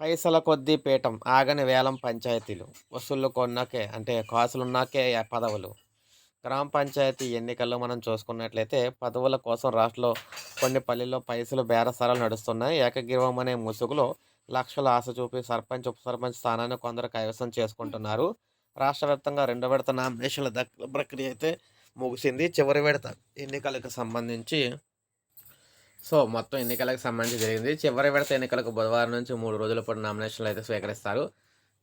పైసల కొద్దీ పీఠం ఆగని వేలం పంచాయతీలు. వసూళ్ళు కొన్నాకే అంటే కాసులున్నాకే పదవులు. గ్రామ పంచాయతీ ఎన్నికల్లో మనం చూసుకున్నట్లయితే పదవుల కోసం రాష్ట్రంలో కొన్ని పల్లెల్లో పైసలు బేరసారాలు నడుస్తున్నాయి. ఏకగ్రీవం అనే ముసుగులో లక్షల ఆశ చూపి సర్పంచ్ ఉప సర్పంచ్ స్థానాన్ని కొందరు కైవసం చేసుకుంటున్నారు. రాష్ట్ర వ్యాప్తంగా రెండో విడత నామినేషన్ల దక్కల ప్రక్రియ అయితే ముగిసింది. చివరి విడత ఎన్నికలకు సంబంధించి సో మొత్తం ఎన్నికలకు సంబంధించి జరిగింది. చివరి విడత ఎన్నికలకు బుధవారం నుంచి మూడు రోజుల పాటు నామినేషన్లు అయితే స్వీకరిస్తారు.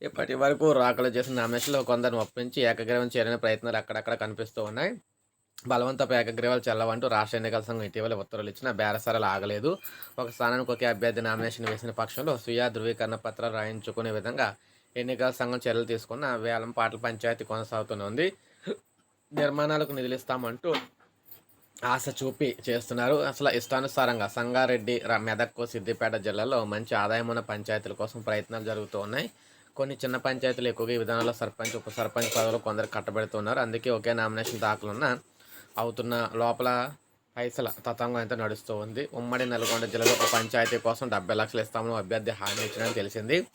ఇప్పటి వరకు రాకలు చేసిన నామినేషన్లు కొందరిని ఒప్పించి ఏకగ్రీవం చేరిన ప్రయత్నాలు అక్కడక్కడ కనిపిస్తూ ఉన్నాయి. బలవంతపు ఏకగ్రీవాలు చెల్లవంటూ రాష్ట్ర ఎన్నికల సంఘం ఇటీవల ఉత్తర్వులు ఇచ్చిన బేరసారాలు ఆగలేదు. ఒక స్థానానికి ఒకే అభ్యర్థి నామినేషన్ వేసిన పక్షంలో స్వీయ ధృవీకరణ పత్రాలు రాయించుకునే విధంగా ఎన్నికల సంఘం చర్యలు తీసుకున్న వేలం పాటల పంచాయతీ కొనసాగుతూనే ఉంది. నిర్మాణాలకు నిధులిస్తామంటూ ఆశ చూపి చేస్తున్నారు. అసలు ఇష్టానుసారంగా సంగారెడ్డి ర- మెదక్ సిద్దిపేట జిల్లాలో మంచి ఆదాయం ఉన్న పంచాయతీల కోసం ప్రయత్నాలు జరుగుతూ ఉన్నాయి. కొన్ని చిన్న పంచాయతీలు ఎక్కువగా ఈ విధానంలో సర్పంచ్ ఉప సర్పంచ్ పదవులు కొందరు కట్టబెడుతున్నారు. అందుకే ఒకే నామినేషన్ దాఖలున్న అవుతున్న లోపల పైసల తతంగం అయితే నడుస్తూ ఉంది. ఉమ్మడి నల్గొండ జిల్లాలో ఒక పంచాయతీ కోసం డెబ్బై లక్షలు ఇస్తామని అభ్యర్థి హామీ ఇచ్చినట్టు తెలిసింది.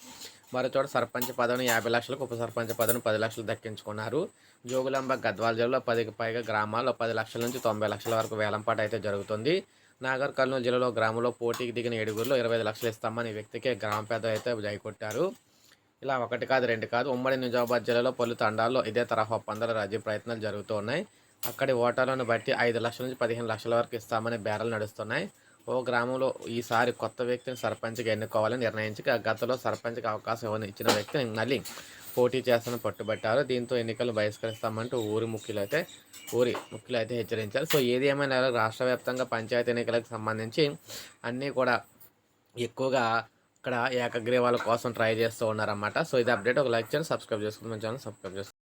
మరో చోట సర్పంచ్ పదవిని యాభై లక్షలకు ఉప సర్పంచ్ పదవిని పది లక్షలు దక్కించుకున్నారు. జోగులాంబ గద్వాల జిల్లాలో పదికి పైగా గ్రామాల్లో పది లక్షల నుంచి తొంభై లక్షల వరకు వేలంపాట అయితే జరుగుతుంది. నాగర్ కర్నూలు జిల్లాలో గ్రామంలో పోటీకి దిగిన ఏడుగురిలో ఇరవై ఐదు లక్షలు ఇస్తామని వ్యక్తికే వ్యక్తికి గ్రామ పెద్ద అయితే జైకొట్టారు. ఇలా ఒకటి కాదు రెండు కాదు ఉమ్మడి నిజామాబాద్ జిల్లాలో పలు తండాల్లో ఇదే తరహా ఒప్పందాల రాజీ ప్రయత్నాలు జరుగుతున్నాయి. అక్కడి ఓటర్లను బట్టి ఐదు లక్షల నుంచి పదిహేను లక్షల వరకు ఇస్తామని బేరాలు నడుస్తున్నాయి. ఓ గ్రామంలో ఈసారి కొత్త వ్యక్తిని సర్పంచ్గా ఎన్నుకోవాలని నిర్ణయించి గతంలో సర్పంచ్కి అవకాశం ఇవ్వని ఇచ్చిన వ్యక్తిని మళ్ళీ పోటీ చేస్తానని పట్టుబట్టారు. దీంతో ఎన్నికలు బహిష్కరిస్తామంటూ ఊరి ముఖ్యులు అయితే ఊరి ముఖ్యులు అయితే హెచ్చరించారు. సో ఏది ఏమైనా రాష్ట్ర వ్యాప్తంగా పంచాయతీ ఎన్నికలకు సంబంధించి అన్నీ కూడా ఎక్కువగా ఇక్కడ ఏకగ్రీవాల కోసం ట్రై చేస్తూ ఉన్నారన్నమాట. సో ఇది అప్డేట్. ఒక లైక్ చేయండి సబ్స్క్రైబ్ చేసుకుని మన ఛానల్ సబ్స్క్రైబ్ చేసుకోండి.